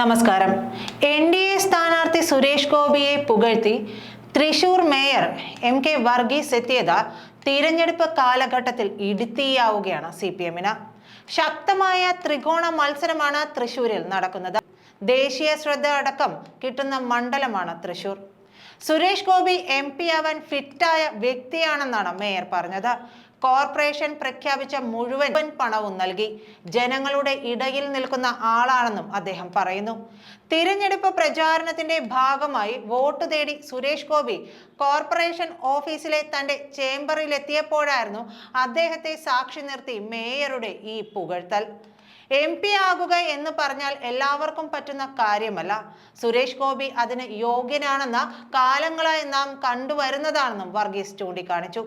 നമസ്കാരം. N D A സ്ഥാനാർത്ഥി സുരേഷ് ഗോപിയെ പുകഴ്ത്തി Thrissur mayor M K Varghese എത്തിയത് തിരഞ്ഞെടുപ്പ് കാലഘട്ടത്തിൽ ഇടുത്തിയാവുകയാണ് സി പി എമ്മിന്. ശക്തമായ ത്രികോണ മത്സരമാണ് തൃശൂരിൽ നടക്കുന്നത്. ദേശീയ ശ്രദ്ധ അടക്കം കിട്ടുന്ന മണ്ഡലമാണ് തൃശൂർ. സുരേഷ് ഗോപി എം പി ആവാൻ ഫിറ്റായ വ്യക്തിയാണെന്നാണ് മേയർ പറഞ്ഞത്. കോർപ്പറേഷൻ പ്രഖ്യാപിച്ച മുഴുവൻ പണവും നൽകി. ജനങ്ങളുടെ ഇടയിൽ നിൽക്കുന്ന ആളാണെന്നും അദ്ദേഹം പറയുന്നു. തിരഞ്ഞെടുപ്പ് പ്രചാരണത്തിന്റെ ഭാഗമായി വോട്ട് തേടി സുരേഷ് ഗോപി കോർപ്പറേഷൻ ഓഫീസിലെ തന്റെ ചേംബറിലെത്തിയപ്പോഴായിരുന്നു അദ്ദേഹത്തെ സാക്ഷി നിർത്തി മേയറുടെ ഈ പുകഴ്ത്തൽ. എം പി ആകുക എന്ന് പറഞ്ഞാൽ എല്ലാവർക്കും പറ്റുന്ന കാര്യമല്ല. സുരേഷ് ഗോപി അതിന് യോഗ്യനാണെന്ന കാലങ്ങളായി നാം കണ്ടുവരുന്നതാണെന്നും വർഗീസ് ചൂണ്ടിക്കാണിച്ചു.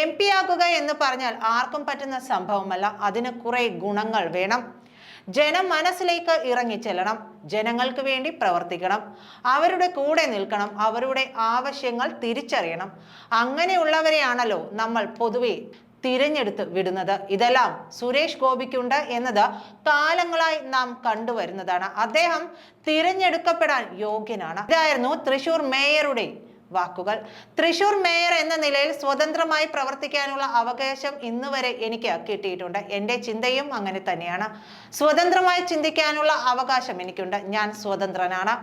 എം പി ആകുക എന്ന് പറഞ്ഞാൽ ആർക്കും പറ്റുന്ന സംഭവമല്ല. അതിന് കുറെ ഗുണങ്ങൾ വേണം. ജനം മനസ്സിലേക്ക് ഇറങ്ങിച്ചെല്ലണം ജനങ്ങൾക്ക് വേണ്ടി പ്രവർത്തിക്കണം. അവരുടെ കൂടെ നിൽക്കണം. അവരുടെ ആവശ്യങ്ങൾ തിരിച്ചറിയണം. അങ്ങനെയുള്ളവരെയാണല്ലോ നമ്മൾ പൊതുവെ തിരഞ്ഞെടുത്ത് വിടുന്നത്. ഇതെല്ലാം സുരേഷ് ഗോപിക്കുണ്ട് എന്നത് കാലങ്ങളായി നാം കണ്ടുവരുന്നതാണ്. അദ്ദേഹം തിരഞ്ഞെടുക്കപ്പെടാൻ യോഗ്യനാണ്. ഇതായിരുന്നു തൃശൂർ മേയറുടെ വാക്കുകൾ. തൃശൂർ മേയർ എന്ന നിലയിൽ സ്വതന്ത്രമായി പ്രവർത്തിക്കാനുള്ള അവകാശം ഇന്ന് വരെ എനിക്ക് കിട്ടിയിട്ടുണ്ട്. എന്റെ ചിന്തയും അങ്ങനെ തന്നെയാണ്. സ്വതന്ത്രമായി ചിന്തിക്കാനുള്ള അവകാശം എനിക്കുണ്ട്. ഞാൻ സ്വതന്ത്രനാണ്.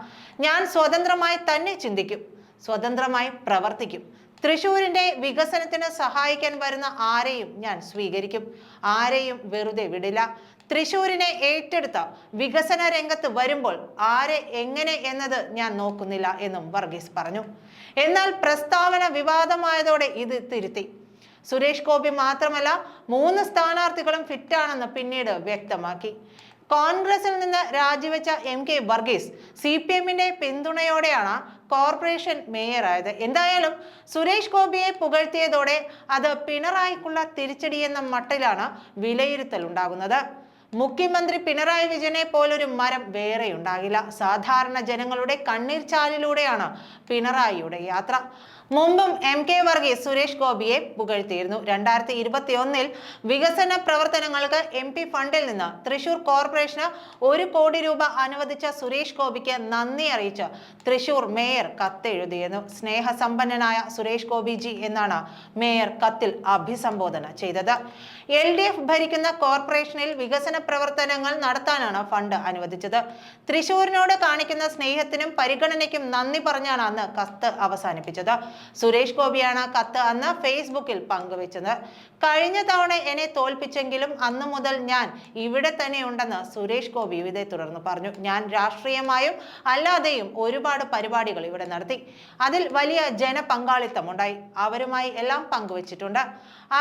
ഞാൻ സ്വതന്ത്രമായി തന്നെ ചിന്തിക്കും. സ്വതന്ത്രമായി പ്രവർത്തിക്കും. തൃശൂരിന്റെ വികസനത്തിന് സഹായിക്കാൻ വരുന്ന ആരെയും ഞാൻ സ്വീകരിക്കും. ആരെയും വെറുതെ വിടില്ല. തൃശൂരിനെ ഏറ്റെടുത്ത വികസന രംഗത്ത് വരുമ്പോൾ ആരെ എങ്ങനെ എന്നത് ഞാൻ നോക്കുന്നില്ല എന്നും വർഗീസ് പറഞ്ഞു. എന്നാൽ പ്രസ്താവന വിവാദമായതോടെ ഇത് തിരുത്തി. സുരേഷ് ഗോപി മാത്രമല്ല മൂന്ന് സ്ഥാനാർത്ഥികളും ഫിറ്റാണെന്ന് പിന്നീട് വ്യക്തമാക്കി. കോൺഗ്രസിൽ നിന്ന് രാജിവെച്ച M K Varghese C P എമ്മിന്റെ പിന്തുണയോടെയാണ് കോർപ്പറേഷൻ മേയറായത് എന്തായാലും സുരേഷ് ഗോപിയെ പുകഴ്ത്തിയതോടെ അത് പിണറായിക്കുള്ള തിരിച്ചടിയെന്ന മട്ടിലാണ് വിലയിരുത്തൽ ഉണ്ടാകുന്നത്. മുഖ്യമന്ത്രി പിണറായി വിജയനെ പോലൊരു മരം വേറെ ഉണ്ടാകില്ല. സാധാരണ ജനങ്ങളുടെ കണ്ണീർ ചാലിലൂടെയാണ് പിണറായിയുടെ യാത്ര. മുമ്പും എം കെ വർഗീസ് സുരേഷ് ഗോപിയെ പുകഴ്ത്തിയിരുന്നു. രണ്ടായിരത്തി ഇരുപത്തി ഒന്നിൽ വികസന പ്രവർത്തനങ്ങൾക്ക് എം പി ഫണ്ടിൽ നിന്ന് തൃശൂർ കോർപ്പറേഷന് ഒരു കോടി രൂപ അനുവദിച്ച സുരേഷ് ഗോപിക്ക് നന്ദി അറിയിച്ച് തൃശൂർ മേയർ കത്തെഴുതിയിരുന്നു. സ്നേഹസമ്പന്നനായ സുരേഷ് ഗോപിജി എന്നാണ് മേയർ കത്തിൽ അഭിസംബോധന ചെയ്തത്. എൽ ഭരിക്കുന്ന കോർപ്പറേഷനിൽ വികസന പ്രവർത്തനങ്ങൾ നടത്താനാണ് ഫണ്ട് അനുവദിച്ചത്. തൃശൂരിനോട് കാണിക്കുന്ന സ്നേഹത്തിനും പരിഗണനയ്ക്കും നന്ദി പറഞ്ഞാണ് അന്ന് കത്ത് അവസാനിപ്പിച്ചത്. സുരേഷ് ഗോപിയാണ് കത്ത് അന്ന് ഫേസ്ബുക്കിൽ പങ്കുവച്ചത്. കഴിഞ്ഞ തവണ എന്നെ തോൽപ്പിച്ചെങ്കിലും അന്നു മുതൽ ഞാൻ ഇവിടെ തന്നെ ഉണ്ടെന്ന് സുരേഷ് ഗോപി ഇതേ തുടർന്ന് പറഞ്ഞു. ഞാൻ രാഷ്ട്രീയമായും അല്ലാതെയും ഒരുപാട് പരിപാടികൾ ഇവിടെ നടത്തി. അതിൽ വലിയ ജനപങ്കാളിത്തം ഉണ്ടായി. അവരുമായി എല്ലാം പങ്കുവച്ചിട്ടുണ്ട്.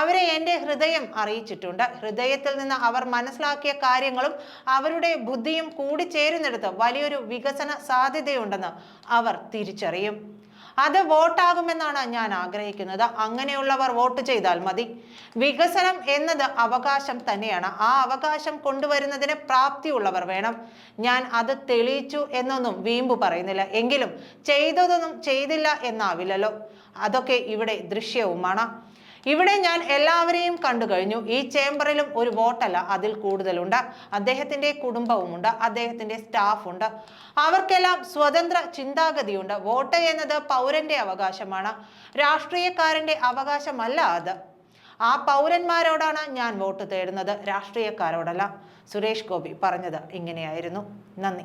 അവരെ എന്റെ ഹൃദയം അറിയിച്ചിട്ടുണ്ട്. ഹൃദയത്തിൽ നിന്ന് അവർ മനസ്സിലാക്കിയ കാര്യങ്ങളും അവരുടെ ബുദ്ധിയും കൂടി കൂടിച്ചേരുന്നിടത്ത് വലിയൊരു വികസന സാധ്യതയുണ്ടെന്ന് അവർ തിരിച്ചറിയും. അത് വോട്ടാകുമെന്നാണ് ഞാൻ ആഗ്രഹിക്കുന്നത്. അങ്ങനെയുള്ളവർ വോട്ട് ചെയ്താൽ മതി. വികസനം എന്നത് അവകാശം തന്നെയാണ്. ആ അവകാശം കൊണ്ടുവരുന്നതിന് പ്രാപ്തിയുള്ളവർ വേണം. ഞാൻ അത് തെളിയിച്ചു എന്നൊന്നും വീമ്പു പറയുന്നില്ല. എങ്കിലും ചെയ്തതൊന്നും ചെയ്തില്ല എന്നാവില്ലല്ലോ. അതൊക്കെ ഇവിടെ ദൃശ്യവുമാണ്. ഇവിടെ ഞാൻ എല്ലാവരെയും കണ്ടു കഴിഞ്ഞു. ഈ ചേംബറിലും ഒരു വോട്ടല്ല അതിൽ കൂടുതലുണ്ട്. അദ്ദേഹത്തിന്റെ കുടുംബവുമുണ്ട്. അദ്ദേഹത്തിന്റെ സ്റ്റാഫുണ്ട്. അവർക്കെല്ലാം സ്വതന്ത്ര ചിന്താഗതിയുണ്ട്. വോട്ട് എന്നത് പൗരന്റെ അവകാശമാണ്. രാഷ്ട്രീയക്കാരന്റെ അവകാശമല്ല അത്. ആ പൗരന്മാരോടാണ് ഞാൻ വോട്ട് തേടുന്നത്. രാഷ്ട്രീയക്കാരോടല്ല. സുരേഷ് ഗോപി പറഞ്ഞത് ഇങ്ങനെയായിരുന്നു. നന്ദി.